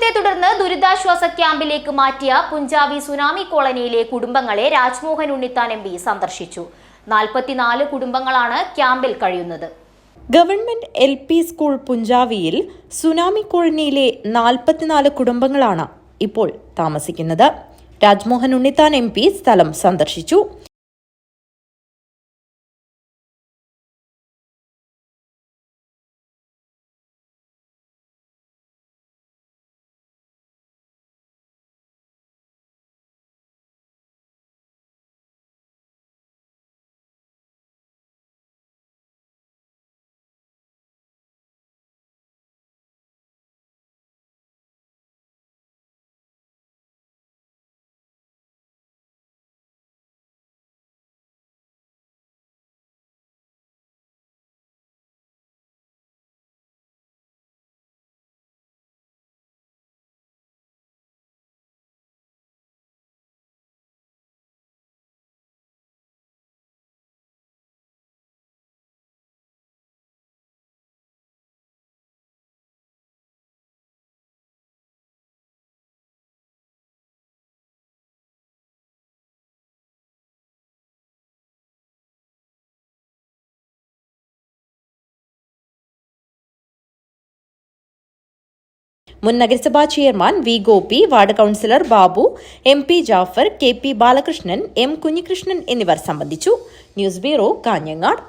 വെള്ളപ്പൊക്കത്തെ തുടർന്ന് ദുരിതാശ്വാസ ക്യാമ്പിലേക്ക് മാറ്റിയ പുഞ്ചാവി സുനാമി കോളനിയിലെ കുടുംബങ്ങളെ രാജ്മോഹൻ ഉണ്ണിത്താൻ എം പി സന്ദർശിച്ചു. നാൽപ്പത്തിനാല് കുടുംബങ്ങളാണ് ക്യാമ്പിൽ കഴിയുന്നത്. ഗവൺമെന്റ് എൽ പി സ്കൂൾ പുഞ്ചാവിയിൽ സുനാമി കോളനിയിലെ നാൽപ്പത്തിനാല് കുടുംബങ്ങളാണ് ഇപ്പോൾ താമസിക്കുന്നത്. രാജ്മോഹൻ ഉണ്ണിത്താൻ എം പി സ്ഥലം സന്ദർശിച്ചു. മുൻ നഗരസഭാ chairman V Gopi ward councillor Babu M P Jafar K P Balakrishnan M Kunhikrishnan എന്നിവർ സംബന്ധിച്ചു. News bureau Kanhangad.